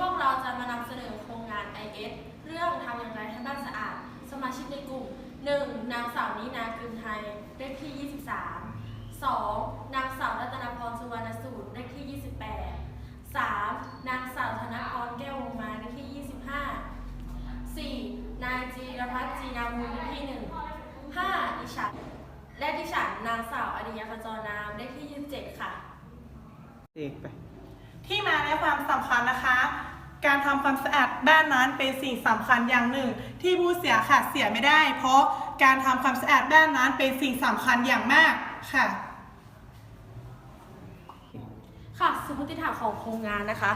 พวกเราจะมานำเสนอโครงงาน IS เรื่องทำอย่างไรให้บ้านสะอาด สมาชิกในกลุ่ม 1. นางสาวนินากึนไทยเลขที่ 23 2. นางสาวรัตนพรสุวรรณสูตรเลขที่ 28 3. นางสาวธนพรแก้ววงมาเลขที่ 25 4. นายจีรพัฒน์จีนามูลเลขที่ 1 5. ดิฉันและดิฉันนางสาวอดิยขจรนามเลขที่ 27 ค่ะ เอกไป ที่มาและความสำคัญนะคะ การทำความสะอาดบ้านนั้นเป็นสิ่งสำคัญอย่างหนึ่ง ที่ผู้เสียขาดเสียไม่ได้ เพราะการทำความสะอาดบ้านนั้นเป็นสิ่งสำคัญอย่างมากค่ะ ค่ะสมมติฐานของโครงงานนะคะ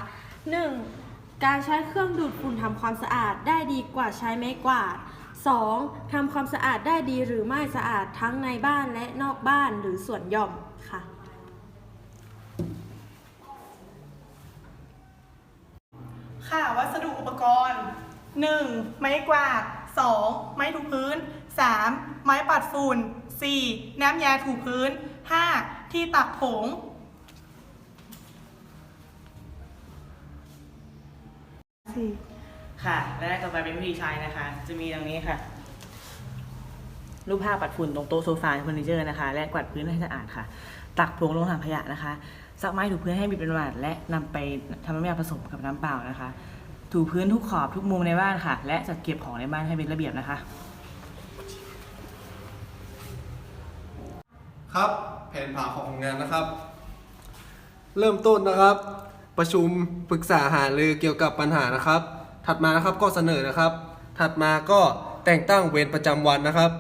1. การใช้เครื่องดูดฝุ่นทำความสะอาดได้ดีกว่าใช้ไม้กวาด 2. ทำความสะอาดได้ดีหรือไม่สะอาดทั้งในบ้านและนอกบ้านหรือส่วนหย่อมค่ะ ค่ะ วัสดุอุปกรณ์ 1. ไม้กวาด 2. ไม้ถูพื้น 3. ไม้ปัดฝุ่น 4. น้ำยาถูพื้น 5. ที่ตักผงค่ะ และต่อไปเป็นวิธีใช้นะคะ จะมีดังนี้ค่ะ รูปภาพปัดฝุ่นตรงโต๊ะโซฟาเฟอร์นิเจอร์นะคะ และกวาดพื้นให้สะอาดค่ะ ตักผงลงถังขยะนะคะซักไม้ถูพื้นให้มีเป็นประวัติและนำไปทำน้ำยาผสมกับน้ำเปล่านะคะ ถูพื้นทุกขอบทุกมุมในบ้านค่ะ และจัดเก็บของในบ้านให้เป็นระเบียบนะคะ ครับ แผนผังของงานนะครับ เริ่มต้นนะครับ ประชุมปรึกษาหารือเกี่ยวกับปัญหานะครับ ถัดมานะครับก็เสนอนะครับ ถัดมาก็แต่งตั้งเวรประจำวันนะครับ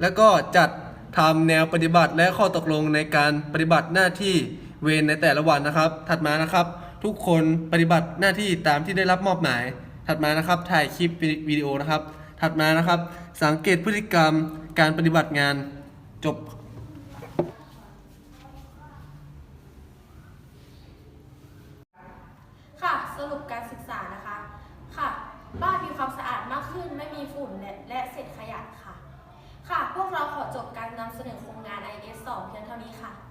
แล้วก็จัดทำแนวปฏิบัติและข้อตกลงในการปฏิบัติหน้าที่เวรในแต่ละวันนะครับ ถัดมานะครับ ทุกคนปฏิบัติหน้าที่ตามที่ได้รับมอบหมาย ถัดมานะครับ ถ่ายคลิปวิดีโอนะครับ ถัดมานะครับ สังเกตพฤติกรรมการปฏิบัติงานจบค่ะสรุปการศึกษานะคะค่ะ บ้านมีความสะอาดมากขึ้นไม่มีฝุ่นและและเศษขยะค่ะ ค่ะ พวกเราขอจบการนำเสนอโครงงาน IS 2 เพียงเท่านี้ค่ะ